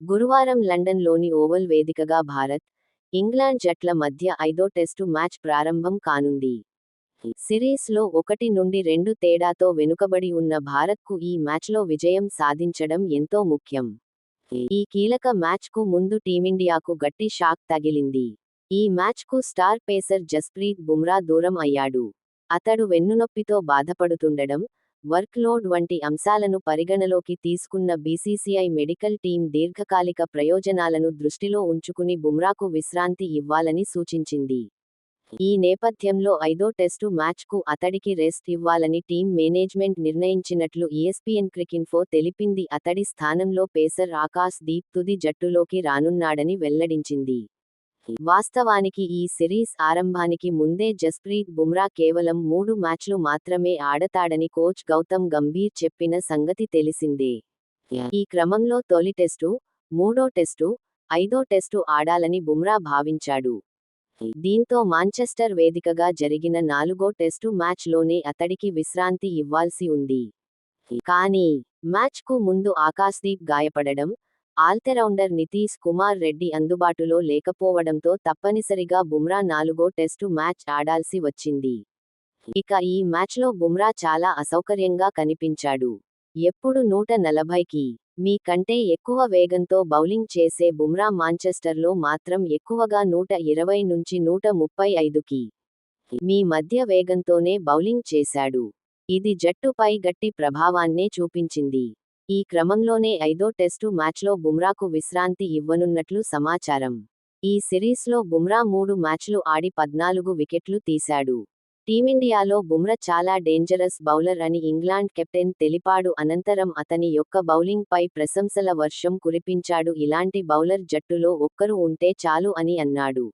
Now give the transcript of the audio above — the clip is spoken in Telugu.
గురువారం లండన్లోని ఓవల్ వేదికగా భారత్, ఇంగ్లాండ్ జట్ల మధ్య ఐదో టెస్టు మ్యాచ్ ప్రారంభం కానుంది. సిరీస్లో ఒకటి నుండి రెండు తేడాతో వెనుకబడి ఉన్న భారత్కు ఈ మ్యాచ్లో విజయం సాధించడం ఎంతో ముఖ్యం. ఈ కీలక మ్యాచ్కు ముందు టీమిండియాకు గట్టి షాక్ తగిలింది. ఈ మ్యాచ్కు స్టార్ పేసర్ జస్ప్రీత్ బుమ్రా దూరం అయ్యాడు. అతడు వెన్నునొప్పితో బాధపడుతుండడం, వర్క్లోడ్ వంటి అంశాలను పరిగణలోకి తీసుకున్న బీసీసీఐ మెడికల్ టీం దీర్ఘకాలిక ప్రయోజనాలను దృష్టిలో ఉంచుకుని బుమ్రాకు విశ్రాంతి ఇవ్వాలని సూచించింది. ఈ నేపథ్యంలో ఐదో టెస్టు మ్యాచ్కు అతడికి రెస్ట్ ఇవ్వాలని టీం మేనేజ్మెంట్ నిర్ణయించినట్లు ఈఎస్పీఎన్ క్రికిన్ఫో తెలిపింది అతడి స్థానంలో పేసర్ ఆకాశ్ దీప్ తుది జట్టులోకి రానున్నాడని వెల్లడించింది. వాస్తవానికి ఈ సిరీస్ ఆరంభానికి ముందే జస్ప్రీత్ బుమ్రా కేవలం మూడు మ్యాచ్లు మాత్రమే ఆడతాడని కోచ్ గౌతమ్ గంభీర్ చెప్పిన సంగతి తెలిసిందే. ఈ క్రమంలో తొలి టెస్టు, మూడో టెస్టు, ఐదో టెస్టు ఆడాలని బుమ్రా భావించాడు. దీంతో మాంచెస్టర్ వేదికగా జరిగిన నాలుగో టెస్టు మ్యాచ్లోనే అతడికి విశ్రాంతి ఇవ్వాల్సి ఉంది. కానీ, మ్యాచ్కు ముందు ఆకాశ్దీప్ గాయపడడం, ఆల్తెరౌండర్ నితీష్ కుమార్ రెడ్డి అందుబాటులో లేకపోవడంతో తప్పనిసరిగా బుమ్రా నాలుగో టెస్టు మ్యాచ్ ఆడాల్సి వచ్చింది. ఇక ఈ మ్యాచ్లో బుమ్రా చాలా అసౌకర్యంగా కనిపించాడు. ఎప్పుడు నూట నలభైకి మీ కంటే ఎక్కువ వేగంతో బౌలింగ్ చేసే బుమ్రా మాంచెస్టర్లో మాత్రం ఎక్కువగా నూట ఇరవై నుంచి నూట ముప్పై ఐదుకి మీ మధ్య వేగంతోనే బౌలింగ్ చేశాడు. ఇది జట్టుపై గట్టి ప్రభావాన్నే చూపించింది. ఈ క్రమంలోనే ఐదో టెస్టు మ్యాచ్లో బుమ్రాకు విశ్రాంతి ఇవ్వనున్నట్లు సమాచారం. ఈ సిరీస్లో బుమ్రా మూడు మ్యాచ్లు ఆడి పద్నాలుగు వికెట్లు తీశాడు. టీమిండియాలో బుమ్రా చాలా డేంజరస్ బౌలర్ అని ఇంగ్లాండ్ కెప్టెన్ తెలిపాడు అనంతరం అతని యొక్క బౌలింగ్ పై ప్రశంసల వర్షం కురిపించాడు ఇలాంటి బౌలర్ జట్టులో ఒక్కరు ఉంటే చాలు అని అన్నాడు.